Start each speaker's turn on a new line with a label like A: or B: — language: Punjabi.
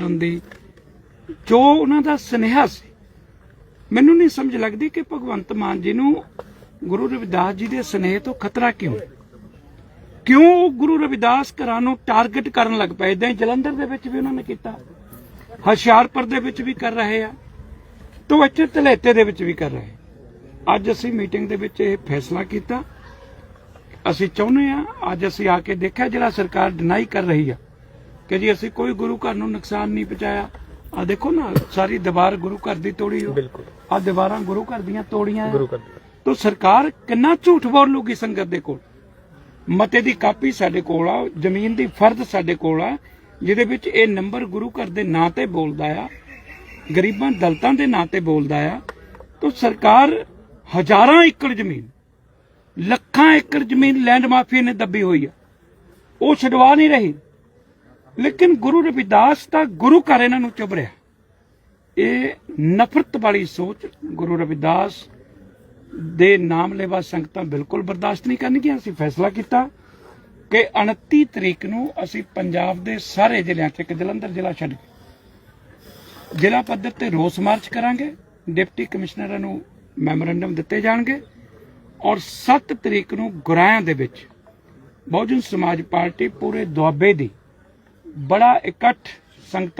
A: ਕਰਨ ਦੀ। ਜੋ ਉਹਨਾਂ ਦਾ ਸੁਨੇਹਾ ਸੀ, ਮੈਨੂੰ ਨਹੀਂ ਸਮਝ ਲੱਗਦੀ ਕਿ ਭਗਵੰਤ ਮਾਨ ਜੀ ਨੂੰ ਗੁਰੂ ਰਵਿਦਾਸ ਜੀ ਦੇ ਸੁਨੇਹੇ ਤੋਂ ਖਤਰਾ ਕਿਉਂ ਕਿਉਂ ਗੁਰੂ ਰਵਿਦਾਸ ਘਰਾਂ ਨੂੰ ਟਾਰਗੇਟ ਕਰਨ ਲੱਗ ਪਏ? ਇਦਾਂ ਹੀ ਜਲੰਧਰ ਦੇ ਵਿੱਚ ਵੀ ਉਹਨਾਂ ਨੇ ਕੀਤਾ। ਹੁਸ਼ਿਆਰਪੁਰ ਦੇ ਵਿੱਚ ਵੀ ਕਰ ਰਹੇ ਆ। ਤੋਂ ਇੱਥੇ ਤਲੇਤੇ ਦੇ ਵਿੱਚ ਵੀ ਕਰ ਰਹੇ ਅੱਜ ਅਸੀਂ ਮੀਟਿੰਗ ਦੇ ਵਿੱਚ ਇਹ ਫੈਸਲਾ ਕੀਤਾ। ਅਸੀਂ ਚਾਹੁੰਦੇ ਆ, ਅੱਜ ਅਸੀਂ ਆ ਕੇ ਦੇਖਿਆ, ਜਿਹੜਾ ਸਰਕਾਰ ਡਿਨਾਈ ਕਰ ਰਹੀ ਆ ਕਿ ਜੀ ਅਸੀਂ ਕੋਈ ਗੁਰੂ ਘਰ ਨੂੰ ਨੁਕਸਾਨ ਨਹੀਂ ਪਹੁੰਚਾਇਆ। ਆ ਦੇਖੋ ਨਾ ਸਾਰੀ ਦੀਵਾਰ ਗੁਰੂ ਘਰ ਦੀ ਤੋੜੀ ਹੋ
B: ਬਿਲਕੁਲ।
A: ਆ ਦੀਵਾਰਾਂ ਗੁਰੂ ਘਰ ਦੀਆਂ ਤੋੜੀਆਂ।
B: ਗੁਰੂ ਘਰ
A: ਤੋ ਸਰਕਾਰ ਕਿੰਨਾ ਝੂਠ ਬੋਲੂਗੀ ਸੰਗਤ ਦੇ ਕੋਲ? ਮਤੇ ਦੀ ਕਾਪੀ ਸਾਡੇ ਕੋਲ ਆ ਜ਼ਮੀਨ ਦੀ ਫਰਦ ਸਾਡੇ ਕੋਲ ਆ ਜਿਹਦੇ ਵਿੱਚ ਇਹ ਨੰਬਰ ਗੁਰੂ ਘਰ ਦੇ ਨਾਂ ਤੇ ਬੋਲਦਾ ਆ ਗਰੀਬਾਂ ਦਲਤਾਂ ਦੇ ਨਾਂ ਤੇ ਬੋਲਦਾ ਆ। ਤੋ ਸਰਕਾਰ ਹਜ਼ਾਰਾਂ ਏਕੜ ਜ਼ਮੀਨ ਲੱਖਾਂ ਏਕੜ ਜ਼ਮੀਨ ਲੈਂਡ ਮਾਫੀਆ ਨੇ ਦੱਬੀ ਹੋਈ ਆ। ਉਹ ਛਡਵਾ ਨਹੀਂ ਰਹੀ। ਲੇਕਿਨ ਗੁਰੂ ਰਵਿਦਾਸ ਦਾ ਗੁਰੂ ਘਰ ਇਹਨਾਂ ਨੂੰ ਚੁੱਭ ਰਿਹਾ। ਇਹ ਨਫ਼ਰਤ ਵਾਲੀ ਸੋਚ ਗੁਰੂ ਰਵਿਦਾਸ ਦੇ ਨਾਮ ਲੈਵਾ ਸੰਗਤਾਂ ਬਿਲਕੁਲ ਬਰਦਾਸ਼ਤ ਨਹੀਂ ਕਰਨਗੀਆਂ। ਅਸੀਂ ਫੈਸਲਾ ਕੀਤਾ ਕਿ 29 ਤਰੀਕ ਨੂੰ ਅਸੀਂ ਪੰਜਾਬ ਦੇ ਸਾਰੇ ਜ਼ਿਲ੍ਹਿਆਂ 'ਚ ਇੱਕ ਜਲੰਧਰ ਜ਼ਿਲ੍ਹਾ ਛੱਡ ਕੇ ਜ਼ਿਲ੍ਹਾ ਪੱਧਰ ਤੇ ਰੋਸ ਮਾਰਚ ਕਰਾਂਗੇ। ਡਿਪਟੀ ਕਮਿਸ਼ਨਰਾਂ ਨੂੰ ਮੈਮੋਰੈਂਡਮ ਦਿੱਤੇ ਜਾਣਗੇ ਔਰ 7 ਤਰੀਕ ਨੂੰ ਗੁਰਾਇਆਂ ਦੇ ਵਿੱਚ ਬਹੁਜਨ ਸਮਾਜ ਪਾਰਟੀ ਪੂਰੇ ਦੁਆਬੇ ਦੀ ਬੜਾ ਇਕੱਠ ਸੰਗਤਾਂ